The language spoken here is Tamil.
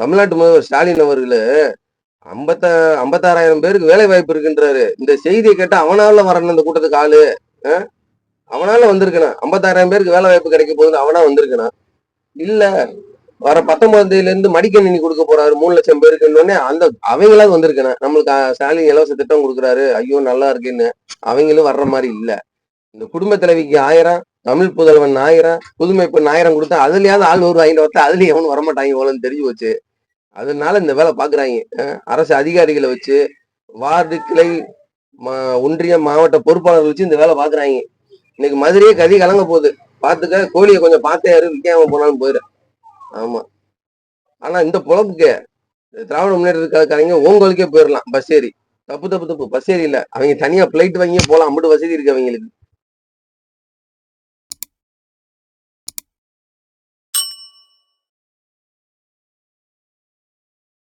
தமிழ்நாட்டு முதல்வர் ஸ்டாலின் அவர்கள் ஐம்பத்த ஐம்பத்தாறாயிரம் பேருக்கு வேலை வாய்ப்பு இருக்குன்றாரு. இந்த செய்தியை கேட்டா அவனால வரணும் இந்த கூட்டத்துக்கு ஆளு. அவனால வந்திருக்கணும். ஐம்பத்தாயிரம் பேருக்கு வேலை வாய்ப்பு கிடைக்க போகுது அவனா வந்திருக்கணும். இல்ல வர பத்தொன்பதாம் தேதியில இருந்து மடிக்கணினி கொடுக்க போறாரு மூணு லட்சம் பேருக்கு அந்த அவங்களாவது வந்திருக்கணும். நம்மளுக்கு ஸ்டாலின் இலவச திட்டம் கொடுக்குறாரு. ஐயோ நல்லா இருக்குன்னு அவங்களும் வர்ற மாதிரி இல்ல. இந்த குடும்ப தலைவிக்கு ஆயிரம் தமிழ் புதல்வன் ஆயிரம் புதுமை பெண் ஆயிரம் கொடுத்தா அதுலயாவது ஆள் ஒரு ஐநூறு வரத்தா அதுலயும் எவனும் வரமாட்டாங்க போலன்னு தெரிஞ்சு போச்சு. அதனால இந்த வேலை பாக்குறாங்க. அரசு அதிகாரிகளை வச்சு வார்டு கிளை மா- ஒன்றிய மாவட்ட பொறுப்பாளர்கள் வச்சு இந்த வேலை பாக்குறாங்க. இன்னைக்கு மதுரையே கதி கலங்க போகுது. பாத்துக்க கோழியை கொஞ்சம் பார்த்தே இரு விற்காம போனாலும் போயிரு ஆமா. ஆனா இந்த புழப்புக்கு திராவிட முன்னேற்ற கழகக்காரங்க ஓங்கோலுக்கே போயிடலாம் பஸ் ஏறி. தப்பு தப்பு தப்பு. பஸ் ஏறி இல்ல. அவங்க தனியா பிளைட் வாங்கியே போலாம். அம்பிட்டு வசதி இருக்கு அவங்களுக்கு.